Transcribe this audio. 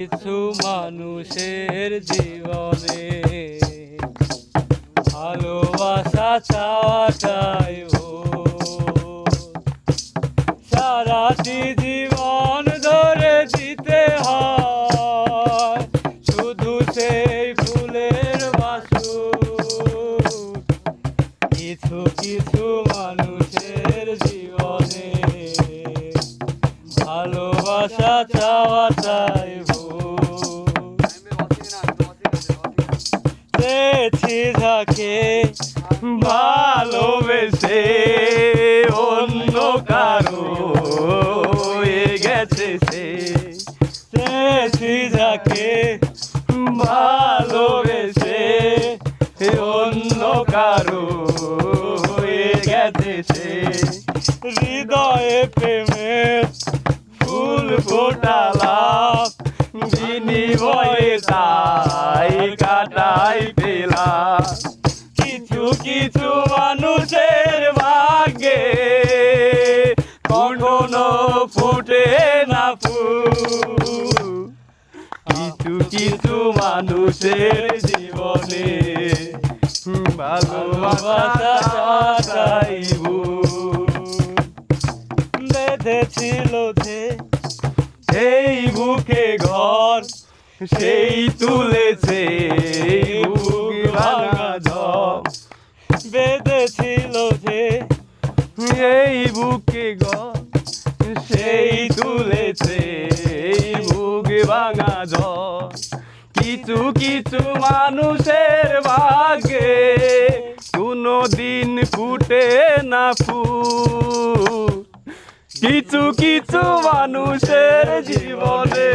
কিছু মানুষের জীবনে ভালোবাসা চাওয়াটাই। সারাটি জীবন ধরে দিতে হয়, শুধু সেই ফুলের বাসু কিছু কিছু মানুষের জীবনে ভালোবাসা চাওয়াটাই যাকে ভালোবেসে অন্য কারও গেছে সে। পেয়েছি যাকে ভালোবেসে অন্য কারও গেছে সে। হৃদয়ে প্রেমের ফুল ফোটালাম বিনিময়ে তাই কাটাই পেলাম কিছু কিছু মানুষের ভাগ্যে কখনো ফুটে না ফুল। কিছু কিছু মানুষের জীবনে ভালোবাসা চাইব বেঁধেছিল যে এই বুকে ঘর, সেই তুলেছে বেঁধেছিল যে এই বুকে ঘর সেই তুলেছে, এই বুক ভাঙা জ কিছু কিছু মানুষের ভাগ্যে কোনো দিন ফুটে না ফুল। কিছু কিছু মানুষের জীবনে